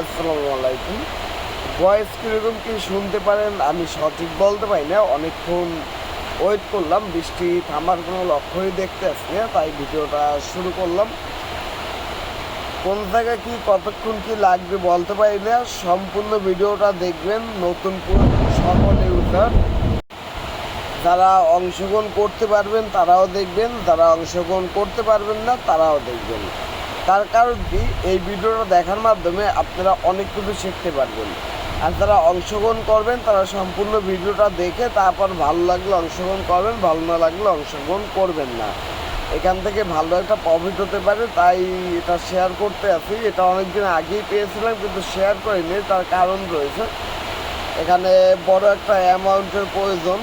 আসসালামু আলাইকুম। ভয়েস কীরকম কি শুনতে পারেন? আমি সঠিক বলতে পারি না। অনেকক্ষণ ওয়েট করলাম। বৃষ্টি থামার কোনো লক্ষ্যই দেখতে আসছি না, তাই ভিডিওটা শুরু করলাম। কোন জায়গায় কি, কতক্ষণ কি লাগবে বলতে পারি না। সম্পূর্ণ ভিডিওটা দেখবেন নতুন সকল ইউজার যারা অংশগ্রহণ করতে পারবেন, তারাও দেখবেন। যারা অংশগ্রহণ করতে পারবেন না, তারাও দেখবেন। তার কারণ কি? এই ভিডিওটা দেখার মাধ্যমে আপনারা অনেক কিছু শিখতে পারবেন। আর যারা অংশগ্রহণ করবেন, তারা সম্পূর্ণ ভিডিওটা দেখে তারপর ভালো লাগলে অংশগ্রহণ করবেন, ভালো না লাগলে অংশগ্রহণ করবেন না। এখান থেকে ভালো একটা প্রফিট হতে পারে, তাই এটা শেয়ার করতে আছি। এটা অনেকদিন আগেই পেয়েছিলাম, কিন্তু শেয়ার করিনি, তার কারণ রয়েছে, এখানে বড় একটা অ্যামাউন্টের প্রয়োজন।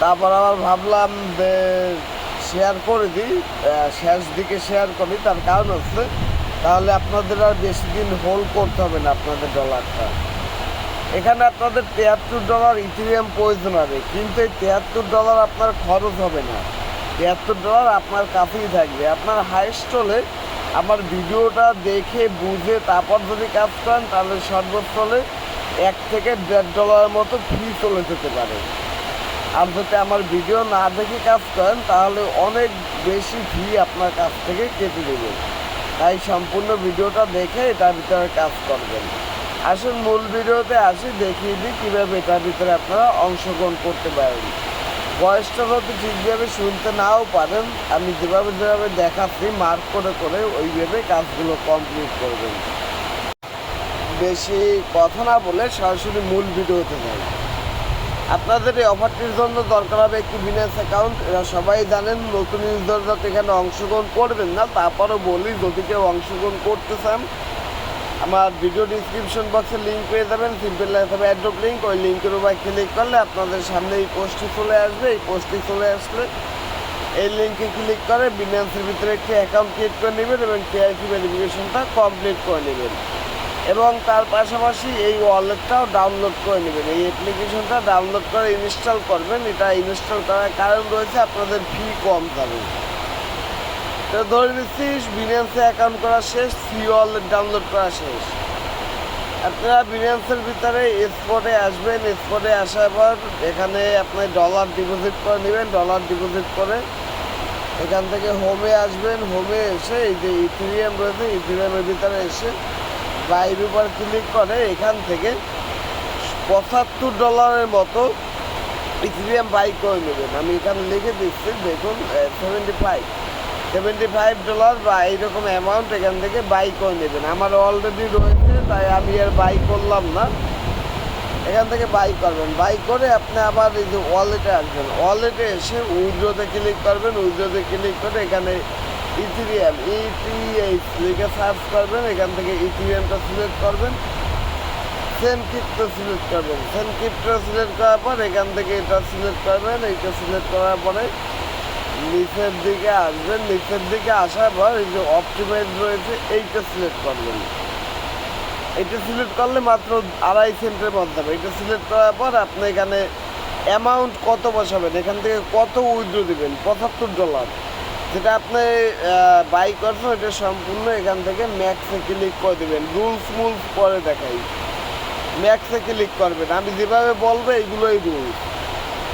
তারপর আবার ভাবলাম যে শেয়ার করে দিই শেষ দিকে শেয়ার করি, তার কারণ হচ্ছে তাহলে আপনাদের আর বেশি দিন হোল্ড করতে হবে না আপনাদের ডলারটা এখানে আপনাদের তিয়াত্তর ডলার ইথিরিয়াম প্রয়োজন হবে, কিন্তু এই তিয়াত্তর ডলার আপনার খরচ হবে না। তিয়াত্তর ডলার আপনার কাছেই থাকবে। আপনার হাইস্ট হলে আমার ভিডিওটা দেখে, বুঝে, তারপর যদি কাজ করেন, তাহলে সর্বোচ্চ হলে এক থেকে দেড় ডলারের মতো ফ্রি চলে যেতে পারে। আর যদি আমার ভিডিও না দেখে কাজ করেন, তাহলে অনেক বেশি ফি আপনার কাছ থেকে কেটে দেবে তাই সম্পূর্ণ ভিডিওটা দেখে এটার ভিতরে কাজ করবেন। আসুন মূল ভিডিওতে আসি, দেখিয়ে দিই কীভাবে এটার ভিতরে আপনারা অংশগ্রহণ করতে পারেন। বয়সটা যদি ঠিকভাবে শুনতে নাও পারেন, আমি যেভাবে যেভাবে দেখাচ্ছি, মার্ক করে করে ওইভাবে কাজগুলো কমপ্লিট করবেন। বেশি কথা না বলে সরাসরি মূল ভিডিওতে যাই। আপনাদের এই অফারটির জন্য দরকার হবে একটি বিনাস অ্যাকাউন্ট এরা সবাই জানেন নতুন ইউজার যাতে এখানে অংশগ্রহণ করবেন না, তারপরও বলি, যদি কেউ অংশগ্রহণ করতে চান, আমার ভিডিও ডিসক্রিপশন বক্সে লিঙ্ক পেয়ে যাবেন। সিম্পল লেখা অ্যাড্রপ লিঙ্ক ওই লিঙ্কের উপর ক্লিক করলে আপনাদের সামনে এই পোস্টটি চলে আসবে। এই পোস্টটি চলে আসলে এই লিঙ্কে ক্লিক করে বিনান্সের ভিতরে একটি অ্যাকাউন্ট ক্রিয়েট করে নেবেন এবং কেআইপি ভেরিফিকেশনটা কমপ্লিট করে নেবেন। এবং তার পাশাপাশি এই ওয়ালেটটাও ডাউনলোড করে নেবেন। এই অ্যাপ্লিকেশনটা ডাউনলোড করে ইনস্টল করবেন। এটা ইনস্টল করার কারণ রয়েছে আপনাদের ফি কম যাবে। তো ধরে নিচ্ছি বিনিয়ান্সে অ্যাকাউন্ট করা শেষ ফি ওয়ালেট ডাউনলোড করা শেষ। আপনারা বিনিয়ান্সের ভিতরে স্পটে আসবেন। স্পটে আসার পর এখানে আপনি ডলার ডিপোজিট করে নেবেন। ডলার ডিপোজিট করে এখান থেকে হোমে আসবেন। হোমে এসে এই যে ইথিরিয়াম রয়েছে ইথিরিয়ামের ভিতরে এসে বাইর উপর ক্লিক করে, এখান থেকে পঁচাত্তর ডলারের মতো ইথিরিয়াম বাই করে নেবেন। আমি এখানে লিখে দিচ্ছি, দেখুন seventy five seventy five dollar বা এইরকম অ্যামাউন্ট এখান থেকে বাই করে নেবেন। আমার অলরেডি রয়েছে, তাই আমি আর বাই করলাম না। এখান থেকে বাই করবেন। বাই করে আপনি আবার এই যে ওয়ালেটে আসবেন। ওয়ালেটে এসে উইড্রোতে ক্লিক করবেন। উইড্রোতে ক্লিক করে এখানে ইথিরিয়াম ইটিএইচ লিখে সার্চ করবেন, এখান থেকে ইথিরিয়ামটা সিলেক্ট করবেন। সেনক্রিপ্টো সিলেক্ট করবেন। সেনক্রিপ্টো সিলেক্ট করার পর এখান থেকে এটা সিলেক্ট করবেন, এইটা সিলেক্ট করার পরে নিচের দিকে আসবেন। নিচের দিকে আসার পর এই যে অপটিমাইজ রয়েছে, এইটা সিলেক্ট করবেন। এটা সিলেক্ট করলে মাত্র আড়াই সেন্টের মধ্যে হবে। এটা সিলেক্ট করার পর আপনি এখানে অ্যামাউন্ট কত বসাবেন? এখান থেকে কত উইথড্র দেবেন? পঁচাত্তর ডলার যেটা আপনি বাই করছেন এটা সম্পূর্ণ এখান থেকে ম্যাক্সে ক্লিক করে দেবেন। রুলস মুলস পরে দেখাই। ম্যাক্সে ক্লিক করবেন। আমি যেভাবে বলব, এইগুলোই রুলস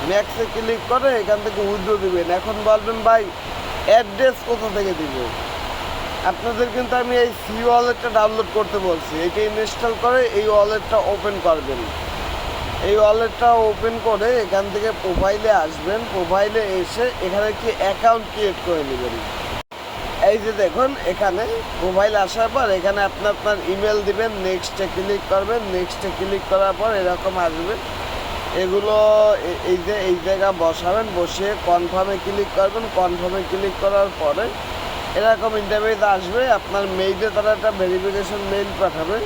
ম্যাক্সে ক্লিক করে এখান থেকে উইথড্র দিবেন। এখন বলবেন, ভাই অ্যাড্রেস কোথা থেকে দিব? আপনাদের কিন্তু আমি এই সি ওয়ালেটটা ডাউনলোড করতে বলছি। এটা ইনস্টল করে এই ওয়ালেটটা ওপেন করবেন। এই ওয়ালেটটা ওপেন করে এখান থেকে প্রোফাইলে আসবেন। প্রোফাইলে এসে এখানে কি অ্যাকাউন্ট ক্রিয়েট করে নেবেন। এই যে দেখুন, এখানে মোবাইল আসার পর এখানে আপনি আপনার ইমেল দিবেন নেক্সটে ক্লিক করবেন নেক্সটে ক্লিক করার পর এরকম আসবে। এগুলো এই যে, এই জায়গা বসাবেন বসিয়ে কনফার্মে ক্লিক করবেন। কনফার্মে ক্লিক করার পরে এরকম ইন্টারভিউতে আসবে। আপনার মেইলে তারা একটা ভেরিফিকেশন মেইল পাঠাবে।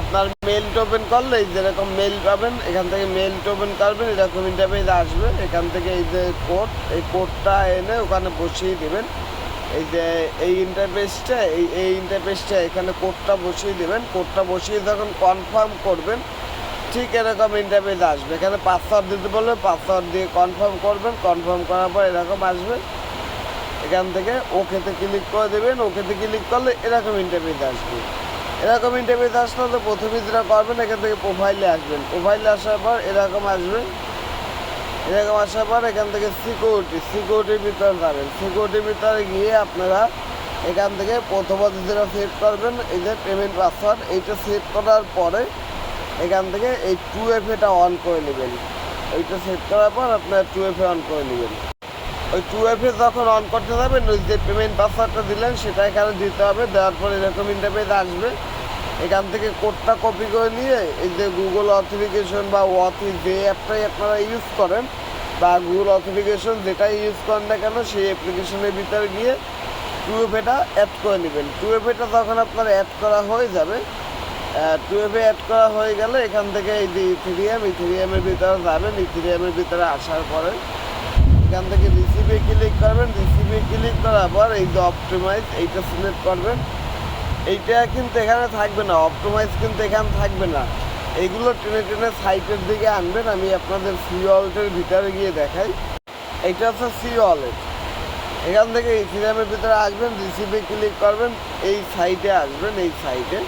আপনার মেইলটা ওপেন করলে যেরকম মেল পাবেন, এখান থেকে মেইলটা ওপেন করবেন, এরকম ইন্টারভিউতে আসবে। এখান থেকে এই যে কোড এই কোডটা এনে ওখানে বসিয়ে দেবেন। এই যে এই ইন্টারফেসটা এই এই ইন্টারফেসটা এখানে কোডটা বসিয়ে দেবেন। কোডটা বসিয়ে যখন কনফার্ম করবেন, ঠিক এরকম ইন্টারফেস আসবে। এখানে পাসওয়ার্ড দিতে বলবে পাসওয়ার্ড দিয়ে কনফার্ম করবেন। কনফার্ম করার পর এরকম আসবে। এখান থেকে ওকেতে ক্লিক করে দেবেন। ওকেতে ক্লিক করলে এরকম ইন্টারফেস আসবে। এরকম ইন্টারভিউতে আসলে তো প্রথমে যেটা করবেন এখান থেকে প্রোফাইলে আসবেন। প্রোফাইলে আসার পর এরকম আসবেন এরকম আসার পর এখান থেকে সিকিউরিটি সিকিউরিটির ভিতরে যাবেন। সিকিউরিটির ভিতরে গিয়ে আপনারা এখান থেকে প্রথমত যেটা সেট করবেন। এই যে পেমেন্ট পাসওয়ার্ড এইটা সেট করার পরে এখান থেকে এই টু এফ এটা অন করে নেবেন। এইটা সেট করার পর আপনারা টু এফ এ অন করে নেবেন। ওই টু এফ যখন অন করতে যাবেন, ওই যে পেমেন্ট পাসওয়ার্ডটা দিলেন, সেটা এখানে দিতে হবে। দেওয়ার পর এরকম ইন্টারফেস আসবে। এখান থেকে কোডটা কপি করে নিয়ে এই যে গুগল অথেন্টিকেশন বা ওয়াথি যে অ্যাপটাই আপনারা ইউজ করেন, বা গুগল অথেন্টিকেশন যেটাই ইউজ করেন না কেন, সেই অ্যাপ্লিকেশনের ভিতরে গিয়ে টু এফ এটা অ্যাড করে নেবেন। টু এফ এটা যখন আপনার অ্যাড করা হয়ে যাবে টু এফে অ্যাড করা হয়ে গেলে এখান থেকে এই যে ইথিরিয়াম ইথিরিয়ামের ভিতরে যাবেন। ইথিরিয়ামের ভিতরে আসার পরে এখান থেকে রিসিভে ক্লিক করবেন রিসিভে ক্লিক করার পর এই যে অপটোমাইজ এইটা সিলেক্ট করবেন। এইটা কিন্তু এখানে থাকবে না অপটিমাইজ কিন্তু এখানে থাকবে না। এইগুলো টেনে টেনে সাইটের দিকে আনবেন, আমি আপনাদের সি ওয়ালেটের ভিতরে গিয়ে দেখাই। এইটা হচ্ছে সি ওয়ালেট এখান থেকে ইথিরিয়ামের ভিতরে আসবেন রিসিভে ক্লিক করবেন, এই সাইটে আসবেন, এই সাইটে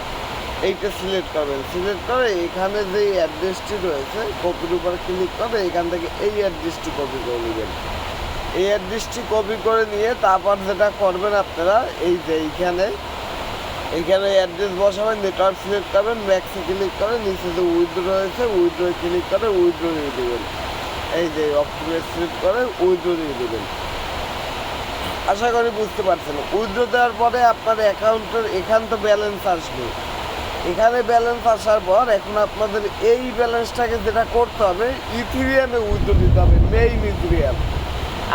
এইটা সিলেক্ট করবেন সিলেক্ট করে এখানে যে অ্যাড্রেসটি রয়েছে কপির উপর ক্লিক করে এখান থেকে এই অ্যাড্রেসটি কপি করে নেবেন। এই অ্যাড্রেসটি কপি করে নিয়ে তারপর যেটা করবেন আপনারা, এই যে এইখানে এইখানে অ্যাড্রেস বসাবেন নেটওয়ার্ক সিলেক্ট করবেন ম্যাক্সে ক্লিক করে নিচে যে উইথড্র রয়েছে উইড্রো ক্লিক করে উইড্রো দিয়ে দেবেন। এই যে অপটিমেট সিলেক্ট করে উইড্রো দিয়ে দেবেন। আশা করি বুঝতে পারছেন। উইথড্র দেওয়ার পরে আপনার অ্যাকাউন্টের এখান তো ব্যালেন্স আসবে। এখানে ব্যালেন্স আসার পর এখন আপনাদের এই ব্যালেন্সটাকে যেটা করতে হবে ইথিরিয়ামে উইথড্র দিতে হবে মেইন ইথিরিয়াম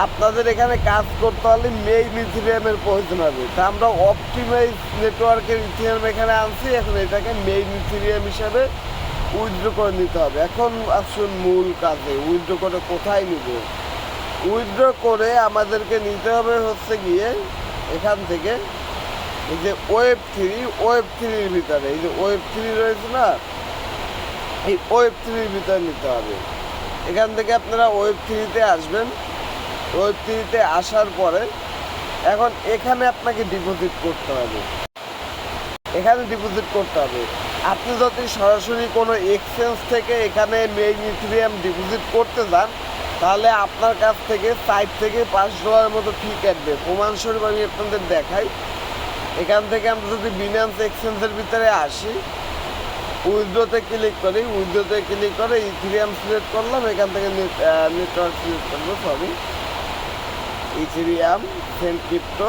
আপনাদের এখানে কাজ করতে হলে মেইন ইথিরিয়ামের প্রয়োজন হবে। তা আমরা অপটিমাইজ নেটওয়ার্কের ইথিরিয়াম এখানে আনছি, এখন এটাকে মেইন ইথিরিয়াম হিসাবে উইথড্র করে নিতে হবে। এখন আসুন মূল কাজে, উইথড্র করে কোথায় নিব? উইথড্র করে আমাদেরকে নিতে হবে হচ্ছে গিয়ে এখান থেকে এই যে ওয়েব থ্রি ওয়েব থ্রির ভিতরে, এই যে ওয়েব থ্রি রয়েছে না, এই ওয়েব থ্রির ভিতরে নিতে হবে। এখান থেকে আপনারা ওয়েব থ্রিতে আসবেন। ওয়েব থ্রিতে আসার পরে এখন এখানে আপনাকে ডিপোজিট করতে হবে। এখানে ডিপোজিট করতে হবে। আপনি যদি সরাসরি কোনো এক্সচেঞ্জ থেকে এখানে মেইন ইথিরিয়াম ডিপোজিট করতে যান, তাহলে আপনার কাছ থেকে সাইট থেকে পাঁচ ডলারের মতো ফি কাটবে। প্রমাণস্বরূপ আমি আপনাদের দেখাই। এখান থেকে আমরা যদি বিনান্স এক্সচেঞ্জের ভিতরে আসি, উইথড্রোতে ক্লিক করি, উইথড্রোতে ক্লিক করে ইথিরিয়াম সিলেক্ট করলাম, এখান থেকে নেটওয়ার্ক সিলেক্ট করব সরি ইথিরিয়াম সেন্ট ক্রিপ্টো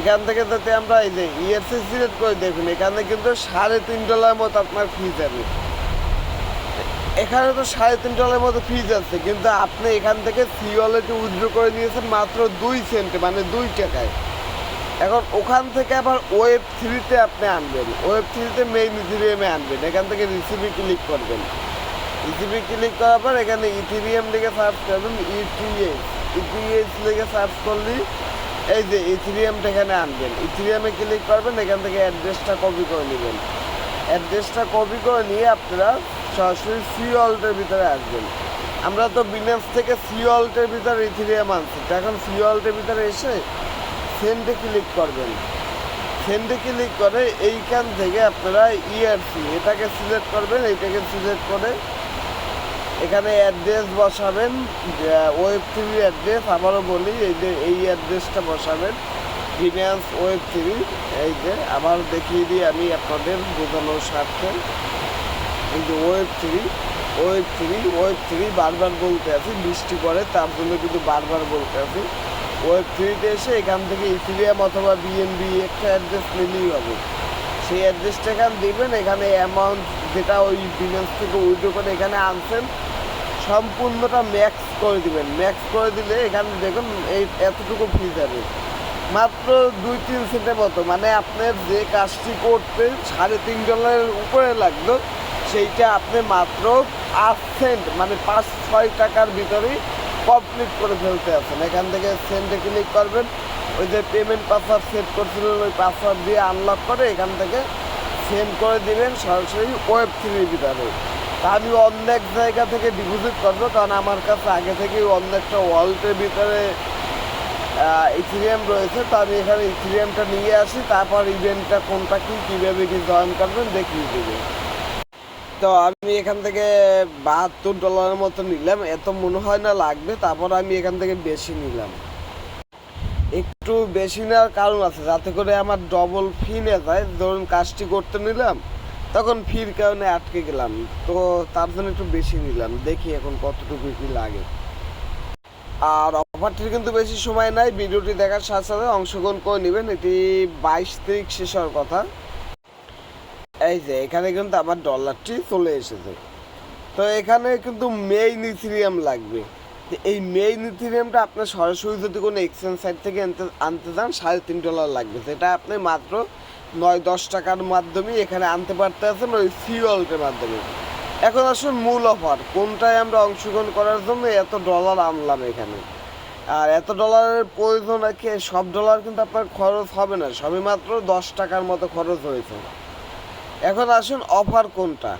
এখান থেকে যাতে আমরা এই যে ইএসসি সিলেক্ট করে দেখুন এখানে কিন্তু সাড়ে তিন ডলার মতো আপনার ফি যাবে। এখানে তো সাড়ে তিন ডলারের মতো ফিজ আছে, কিন্তু আপনি এখান থেকে সি ওয়ালেটে উইথড্র করে নিয়েছেন মাত্র দুই সেন্টে মানে দুই টাকায়। এখন ওখান থেকে আবার ওয়েব থ্রিতে আপনি আনবেন। ওয়েব থ্রিতে মেইন ইথিরিয়ামে আনবেন। এখান থেকে রিসিপি ক্লিক করবেন। রিসিপি ক্লিক করার পর এখানে ইথিরিয়াম লিখে সার্চ করবেন ইটিএস ইটিএস লিখে সার্চ করলেই এই যে ইথিরিয়ামটা এখানে আনবেন। ইথিরিয়ামে ক্লিক করবেন, এখান থেকে অ্যাড্রেসটা কপি করে নেবেন। অ্যাড্রেসটা কপি করে নিয়ে আপনারা সরাসরি সি ওয়ালেটের ভিতরে আসবেন। আমরা তো বিনেস থেকে সি ওয়ালেটের ভিতরে ইথিরিয়াম আনছি। এখন সি ওয়ালেটের ভিতরে এসে সেন্ডে ক্লিক করবেন। সেন্ডে ক্লিক করে এইখান থেকে আপনারা ইআরসি এটাকে সিলেক্ট করবেন, এইটাকে সিলেক্ট করে এখানে অ্যাড্রেস বসাবেন ওয়েব থ্রি অ্যাড্রেস আবারও বলি, এই যে, এই অ্যাড্রেসটা বসাবেন ফিনান্স ওয়েব থ্রি এই যে, আবার দেখিয়ে দিই আমি আপনাদের বোঝানোর স্বার্থে। এই যে web three web three web three বারবার বলতে আছি, বৃষ্টি পড়ে, তার জন্য কিন্তু বারবার বলতে আছি। ওয়েব থ্রিতে এসে এখান থেকে ইথিরিয়াম অথবা বিএনবি একটা অ্যাড্রেস নিলেই হবে। সেই অ্যাড্রেসটা এখানে দিবেন এখানে অ্যামাউন্ট যেটা ওই বিনান্স থেকে উইড্রো করে এখানে আনছেন, সম্পূর্ণটা ম্যাক্স করে দিবেন। ম্যাক্স করে দিলে এখানে দেখুন, এই এতটুকু ফি যাবে। মাত্র দুই তিন সেন্টের মতো মানে আপনার যে কাজটি করতে সাড়ে তিন ডলারের উপরে লাগল, সেইটা আপনি মাত্র পাঁচ সেন্ট মানে পাঁচ ছয় টাকার ভিতরেই কমপ্লিট করে ফেলতে আছেন। এখান থেকে সেন্টে ক্লিক করবেন। ওই যে পেমেন্ট পাসওয়ার্ড সেট করছিলেন, ওই পাসওয়ার্ড দিয়ে আনলক করে এখান থেকে সেন্ড করে দিবেন সরাসরি ওয়েব থ্রির ভিতরে। তা আমি অন্য এক জায়গা থেকে ডিপোজিট করব, কারণ আমার কাছে আগে থেকেই অন্য একটা ওয়ালেটের ভিতরে ইথিরিয়াম রয়েছে। তো আমি এখানে ইথিরিয়ামটা নিয়ে আসি, তারপর ইভেন্টটা কোনটা কী, কীভাবে কি জয়েন করবেন দেখিয়ে দেবে। তো আমি এখান থেকে বাহাত্তর ডলারের মতো নিলাম। এত মনে হয় না লাগবে, তারপর আমি এখান থেকে বেশি নিলাম। একটু বেশি নেওয়ার কারণ আছে, যাতে করে আমার ডবল ফি না যায়। ধরুন কাজটি করতে নিলাম, তখন ফির কারণে আটকে গেলাম। তো তার জন্য একটু বেশি নিলাম, দেখি এখন কতটুকু কি লাগে। আর অফারটির কিন্তু বেশি সময় নাই, ভিডিওটি দেখার সাথে সাথে অংশগ্রহণ করে নেবেন। এটি বাইশ তারিখ শেষ হওয়ার কথা। এই যে, এখানে কিন্তু আমার ডলারটি চলে এসেছে। তো এখানে কিন্তু মেইন ইথিরিয়াম লাগবে। এই মেইন ইথিরিয়ামটা আপনার সরাসরি যদি কোনো এক্সচেঞ্জ সাইট থেকে আনতে আনতে যান, সাড়ে তিন ডলার লাগবে। সেটা আপনি মাত্র নয়, দশ টাকার মাধ্যমে এখানে আনতে পারতে আছেন, ওই ফি ওয়ালেটের মাধ্যমে। এখন আসুন মূল অফার কোনটায় আমরা অংশগ্রহণ করার জন্য এত ডলার আনলাম এখানে? আর এত ডলারের প্রয়োজন আছে সব ডলার কিন্তু আপনার খরচ হবে না সবই মাত্র দশ টাকার মতো খরচ হয়েছে। এখন আসুন অফার কোনটা?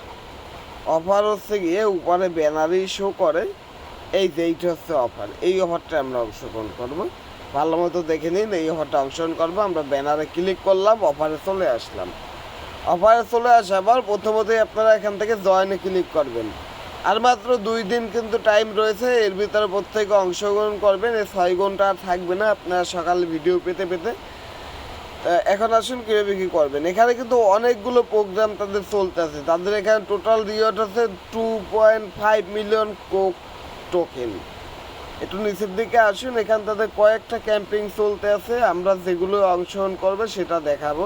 অফার হচ্ছে গিয়ে উপরে ব্যানারই শো করে, এই যে এইটা হচ্ছে অফার এই অফারটা আমরা অংশগ্রহণ করব। ভালো মতো দেখে নিন, এই অফারটা অংশগ্রহণ করব। আমরা ব্যানারে ক্লিক করলাম অফারে চলে আসলাম। অফারে চলে আসার পর প্রথমতই আপনারা এখান থেকে জয়েনে ক্লিক করবেন। আর মাত্র দুই দিন কিন্তু টাইম রয়েছে, এর ভিতরে প্রত্যেকে অংশগ্রহণ করবেন। এই ছয় ঘণ্টা আর থাকবে না, আপনারা সকালে ভিডিও পেতে পেতে এখন আসুন কীভাবে কী করবেন? এখানে কিন্তু অনেকগুলো প্রোগ্রাম তাদের চলতে আছে তাদের এখানে টোটাল রিওয়ার্ড আছে two point five million Coke token একটু নিচের দিকে আসুন, এখান তাদের কয়েকটা ক্যাম্পিং চলতে আছে। আমরা যেগুলো অংশগ্রহণ করবে সেটা দেখাবো।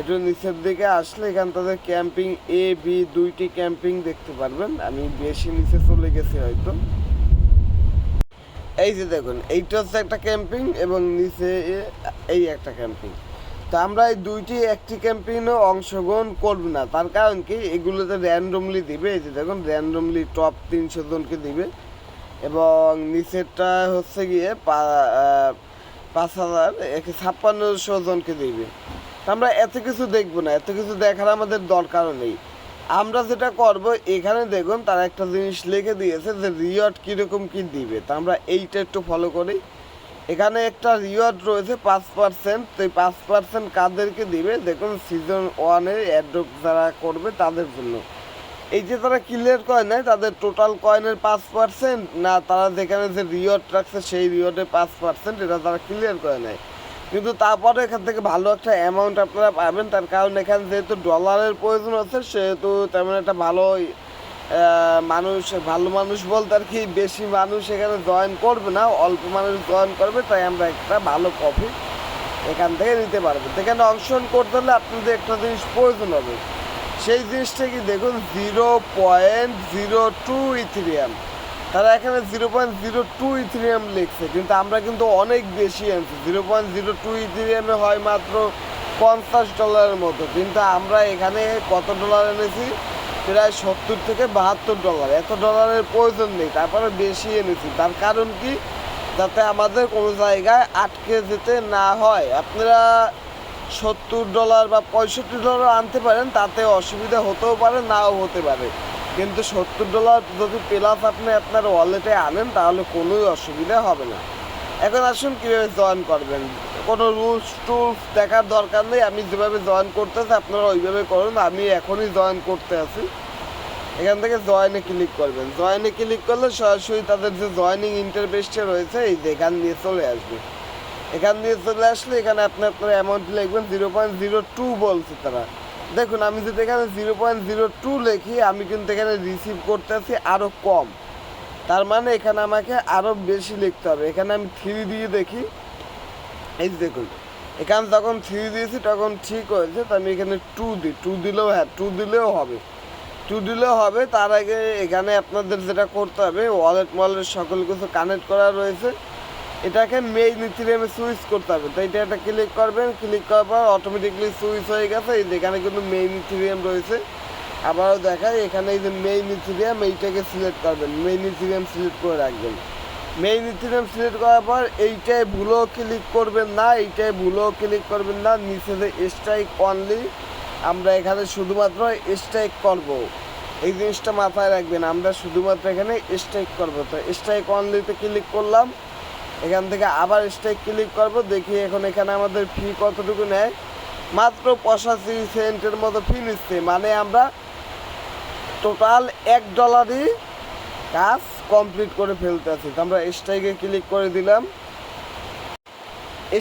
একটু নিচের দিকে আসলে এখান তাদের ক্যাম্পিং এ বি দুইটি ক্যাম্পিং দেখতে পারবেন। আমি বেশি নিচে চলে গেছি হয়তো। এই যে দেখুন, এইটা হচ্ছে একটা ক্যাম্পিং এবং নিচে এই একটা ক্যাম্পিং। তো আমরা এই দুইটি একটি ক্যাম্পিংও অংশগ্রহণ করব না। তার কারণ কি? এগুলোতে র্যান্ডমলি দিবে, এই যে দেখুন র্যান্ডমলি টপ তিনশো জনকে দিবে। এবং নিচেরটা হচ্ছে গিয়ে পাঁচ হাজার একে ছাপ্পান্নশো জনকে দিবে। তো আমরা এত কিছু দেখব না, এত কিছু দেখার আমাদের দরকারও নেই। আমরা যেটা করব, এখানে দেখুন তারা একটা জিনিস লিখে দিয়েছে যে রিওয়ার্ড কীরকম কী দিবে। তা আমরা এইটা একটু ফলো করি। এখানে একটা রিওয়ার্ড রয়েছে পাঁচ পার্সেন্ট তো এই পাঁচ পার্সেন্ট কাদেরকে দিবে? দেখুন সিজন ওয়ানের অ্যাড্রপ যারা করবে তাদের জন্য। এই যে তারা ক্লিয়ার কয়েন নেয়, তাদের টোটাল কয়েনের পাঁচ পার্সেন্ট না, তারা যেখানে যে রিওয়ার্ড রাখছে সেই রিওয়ার্ডের পাঁচ পার্সেন্ট এটা তারা ক্লিয়ার করে নেয়। কিন্তু তারপরে এখান থেকে ভালো একটা অ্যামাউন্ট আপনারা পাবেন। তার কারণ এখানে যেহেতু ডলারের প্রয়োজন আছে, সেহেতু তেমন একটা ভালো মানুষ ভালো মানুষ বলতে আর কি বেশি মানুষ এখানে জয়েন করবে না, অল্প মানুষ জয়েন করবে, তাই আমরা একটা ভালো প্রফিট এখান থেকে নিতে পারব। এখানে অংশগ্রহণ করতে হলে আপনাদের একটা জিনিস প্রয়োজন হবে। সেই জিনিসটা কি দেখুন zero point zero two Ethereum তারা এখানে zero point zero two Ethereum লিখছে, কিন্তু আমরা কিন্তু অনেক বেশি আনছি জিরো পয়েন্ট জিরো টু ইথিরিয়ামে হয় মাত্র পঞ্চাশ ডলারের মতো, কিন্তু আমরা এখানে কত ডলার এনেছি? প্রায় সত্তর থেকে বাহাত্তর ডলার এত ডলারের প্রয়োজন নেই, তারপরে বেশি এনেছি, তার কারণ কি? যাতে আমাদের কোনো জায়গায় আটকে যেতে না হয়, আপনারা সত্তর ডলার বা পঁয়ষট্টি ডলার আনতে পারেন, তাতে অসুবিধা হতেও পারে, নাও হতে পারে। কিন্তু সত্তর ডলার যদি প্লাস আপনি আপনার ওয়ালেটে আনেন, তাহলে কোনোই অসুবিধা হবে না। এখন আসুন কীভাবে জয়েন করবেন। কোনো রুলস টুলস দেখার দরকার নেই। আমি যেভাবে জয়েন করতেছি, আপনারা ওইভাবে করুন। আমি এখনই জয়েন করতে আছি। এখান থেকে জয়েনে ক্লিক করবেন। জয়েনে ক্লিক করলে সরাসরি তাদের যে জয়েনিং ইন্টারফেসটা রয়েছে, এই যে এখান দিয়ে চলে আসবে। এখান দিয়ে চলে আসলে এখানে আপনি আপনার অ্যামাউন্ট লিখবেন জিরো পয়েন্ট জিরো টু বলছে তারা। দেখুন, আমি যদি এখানে জিরো পয়েন্ট জিরো টু লিখি, আমি কিন্তু এখানে রিসিভ করতে আছি আরও কম। তার মানে এখানে আমাকে আরও বেশি লিখতে হবে। এখানে আমি থ্রি দিয়ে দেখি। এই যে দেখুন, এখানে যখন থ্রি দিয়েছি, তখন ঠিক হয়েছে, তো আমি এখানে টু দিই। টু দিলেও হ্যাঁ টু দিলেও হবে। টু দিলেও হবে, তার আগে এখানে আপনাদের যেটা করতে হবে ওয়ালেট ওয়ালেট সকল কিছু কানেক্ট করা রয়েছে। এটাকে মেইন ইথিরিয়ামে সুইচ করতে হবে। তো এটা একটা ক্লিক করবেন ক্লিক করার পর অটোমেটিকলি সুইচ হয়ে গেছে। এই যে এখানে কিন্তু মেইন ইথিরিয়াম রয়েছে। আবারও দেখায় এখানে এই যে মেইন ইথিরিয়াম এইটাকে সিলেক্ট করবেন মেইন ইথিরিয়াম সিলেক্ট করে রাখবেন। মেইন ইথিরিয়াম সিলেক্ট করার পর এইটায় ভুলও ক্লিক করবেন না, এইটায় ভুলও ক্লিক করবেন না। নিচে যে স্ট্রাইক অনলি আমরা এখানে শুধুমাত্র স্ট্রাইক করব। এই জিনিসটা মাথায় রাখবেন, আমরা শুধুমাত্র এখানে স্ট্রাইক করব। তো স্ট্রাইক অনলিতে ক্লিক করলাম এখান থেকে আবার স্ট্রাইক ক্লিক করব, দেখি এখন এখানে আমাদের ফি কতটুকু নেয়। মাত্র পঁচাশি সেন্টের মতো ফি নিচ্ছে মানে আমরা টোটাল এক ডলারই কাজ কমপ্লিট করে ফেলতে আছি। তো আমরা স্ট্রাইকে ক্লিক করে দিলাম।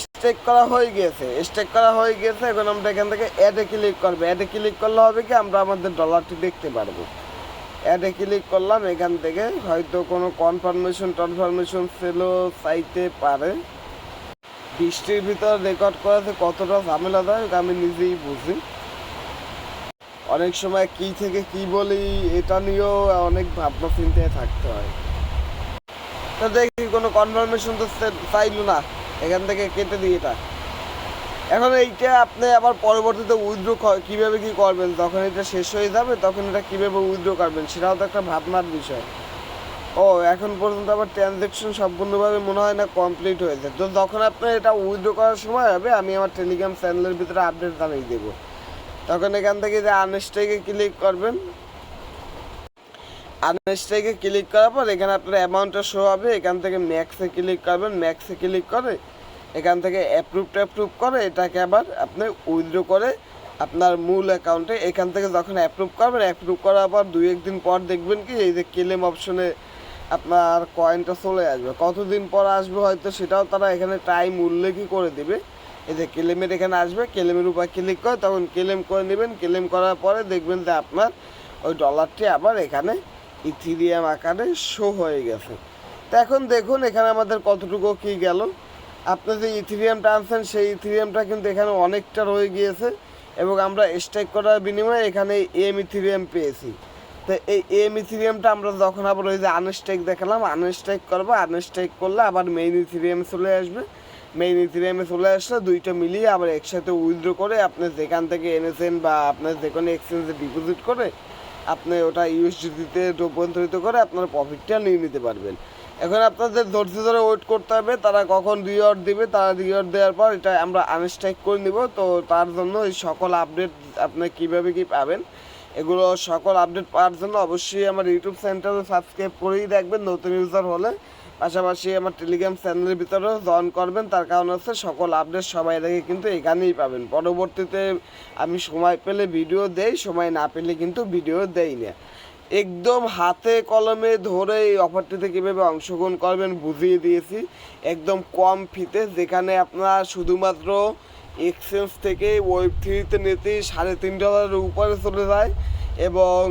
স্ট্রাইক করা হয়ে গিয়েছে স্ট্রাইক করা হয়ে গিয়েছে এখন আমরা এখান থেকে অ্যাডে ক্লিক করব। অ্যাডে ক্লিক করলে হবে কি, আমরা আমাদের ডলারটি দেখতে পারব। অ্যাডে ক্লিক করলাম, এখান থেকে হয়তো কোনো কনফার্মেশন টনফার্মেশন সেলও চাইতে পারে। বৃষ্টির ভিতর রেকর্ড করাতে কতটা ঝামেলাদায়ক আমি নিজেই বুঝি। অনেক সময় কি থেকে কি বলি এটা নিয়েও অনেক ভাবনা চিন্তায় থাকতে হয়। তো দেখি কোনো কনফার্মেশন তো চাইলো না, এখান থেকে কেটে দিই এটা। এখন এইটা আপনি আবার পরবর্তীতে উইথড্র কীভাবে কি করবেন? তখন এটা শেষ হয়ে যাবে, তখন এটা কীভাবে উইথড্র করবেন? সেটাও তো একটা ভাবনার বিষয়। ও, এখন পর্যন্ত আবার ট্রানজ্যাকশন সম্পূর্ণভাবে মনে হয় না কমপ্লিট হয়েছে। তো যখন আপনার এটা উইথড্র করার সময় হবে, আমি আমার টেলিগ্রাম চ্যানেলের ভিতরে আপডেট জানিয়ে দেবো। তখন এখান থেকে যে আনস্ট্রাইকে ক্লিক করবেন। আনস্ট্রাইকে ক্লিক করার পর এখানে আপনার অ্যামাউন্টটা শো হবে। এখান থেকে ম্যাক্সে ক্লিক করবেন। ম্যাক্সে ক্লিক করে এখান থেকে অ্যাপ্রুভ ট্যাপ্রুভ করে, এটাকে আবার আপনি উইথড্র করে আপনার মূল অ্যাকাউন্টে এখান থেকে যখন অ্যাপ্রুভ করবেন অ্যাপ্রুভ করার পর দুই একদিন পর দেখবেন কি, এই যে ক্লেম অপশনে আপনার কয়েনটা চলে আসবে। কতদিন পর আসবে হয়তো সেটাও তারা এখানে টাইম উল্লেখই করে দেবে। এই যে ক্লেমের এখানে আসবে ক্লেমের উপর ক্লিক করে তখন ক্লেম করে নেবেন। ক্লেম করার পরে দেখবেন যে আপনার ওই ডলারটি আবার এখানে ইথিরিয়াম আকারে শো হয়ে গেছে। তো এখন দেখুন এখানে আমাদের কতটুকু কি গেল। আপনি যে ইথিরিয়ামটা আনছেন সেই ইথিরিয়ামটা কিন্তু এখানে অনেকটা রয়ে গিয়েছে এবং আমরা স্ট্রাইক করার বিনিময়ে এখানে এম ইথিরিয়াম পেয়েছি। তো এই এম ইথিরিয়ামটা আমরা যখন আবার ওই যে আনস্ট্রাইক দেখালাম, আনস্ট্রাইক করব, আনস্ট্রাইক করলে আবার মেইন ইথিরিয়ামে চলে আসবে। মেইন ইথিরিয়ামে চলে আসলে দুইটা মিলিয়ে আবার একসাথে উইথড্র করে আপনি যেখান থেকে এনেছেন বা আপনার যে কোনো এক্সচেঞ্জে ডিপোজিট করে আপনি ওটা ইউএসডিতে রূপান্তরিত করে আপনার প্রফিটটা নিয়ে নিতে পারবেন। এখন আপনাদের ধৈর্য ধরে ওয়েট করতে হবে, তারা কখন রিওয়ার্ড দিবে, তারা রিওয়ার্ড দেওয়ার পর এটা আমরা আনস্ট্রাইক করে নিব। তো তার জন্য এই সকল আপডেট আপনি কীভাবে কি পাবেন, এগুলো সকল আপডেট পাওয়ার জন্য অবশ্যই আমার ইউটিউব চ্যানেলটা সাবস্ক্রাইব করেই রাখবেন নতুন ইউজার হলে। পাশাপাশি আমার টেলিগ্রাম চ্যানেলের ভিতরেও জয়েন করবেন, তার কারণ হচ্ছে সকল আপডেট সবাই আগে কিন্তু এখানেই পাবেন। পরবর্তীতে আমি সময় পেলে ভিডিও দেই, সময় না পেলে কিন্তু ভিডিও দেই না। একদম হাতে কলমে ধরে এই অফারটিতে কীভাবে অংশগ্রহণ করবেন বুঝিয়ে দিয়েছি। একদম কম ফিতে যেখানে আপনার শুধুমাত্র এক্সচেঞ্জ থেকে ওয়েব থ্রিতে নিতেই সাড়ে তিন ডলারের উপরে চলে যায় এবং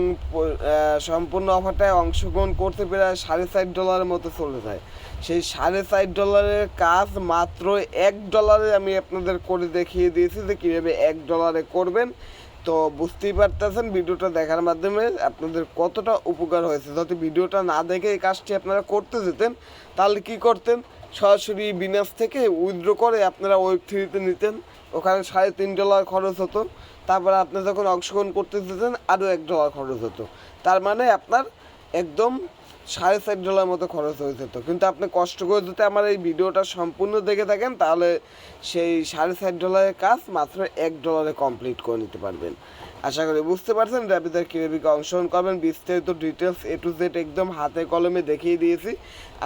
সম্পূর্ণ অফারটায় অংশগ্রহণ করতে প্রায় সাড়ে চার ডলারের মতো চলে যায়। সেই সাড়ে চার ডলারের কাজ মাত্র এক ডলারে আমি আপনাদের করে দেখিয়ে দিয়েছি যে কীভাবে এক ডলারে করবেন। তো বুঝতেই পারতেছেন ভিডিওটা দেখার মাধ্যমে আপনাদের কতটা উপকার হয়েছে। যদি ভিডিওটা না দেখে এই কাজটি আপনারা করতে যেতেন, তাহলে কি করতেন? সরাসরি বিনাস থেকে উইথড্র করে আপনারা ওয়েব থ্রিতে নিতেন। ওখানে সাড়ে তিন ডলার খরচ হতো। তারপরে আপনি যখন অংশগ্রহণ করতে যেতেন, আরও এক ডলার খরচ হতো। তার মানে আপনার একদম সাড়ে চার ডলার মতো খরচ হয়ে যেত কিন্তু আপনি কষ্ট করে যদি আমার এই ভিডিওটা সম্পূর্ণ দেখে থাকেন, তাহলে সেই সাড়ে চার ডলারের কাজ মাত্র এক ডলারে কমপ্লিট করে নিতে পারবেন। আশা করি বুঝতে পারছেন র্যাপিদের কীভাবে অংশগ্রহণ করবেন। বিস্তারিত ডিটেলস এ টু জেড একদম হাতে কলমে দেখিয়ে দিয়েছি।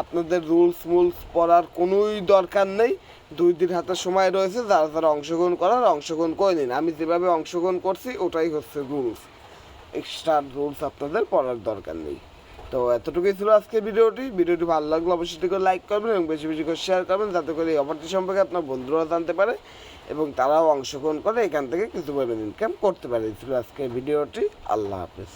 আপনাদের রুলস মুলস পড়ার কোনোই দরকার নেই। দুই দিন হাতে সময় রয়েছে, যারা যারা অংশগ্রহণ করার অংশগ্রহণ করে নিন। আমি যেভাবে অংশগ্রহণ করছি, ওটাই হচ্ছে রুলস এক্সট্রা রুলস আপনাদের পড়ার দরকার নেই। তো এতটুকুই ছিল আজকে ভিডিওটি। ভিডিওটি ভালো লাগলে অবশ্যই করে লাইক করবেন এবং বেশি বেশি করে শেয়ার করবেন, যাতে করে এই অফারটি সম্পর্কে আপনার বন্ধুরা জানতে পারে এবং তারাও অংশগ্রহণ করে এখান থেকে কিছু পরিমাণ ইনকাম করতে পারে। ছিল আজকে ভিডিওটি। আল্লাহ হাফেজ।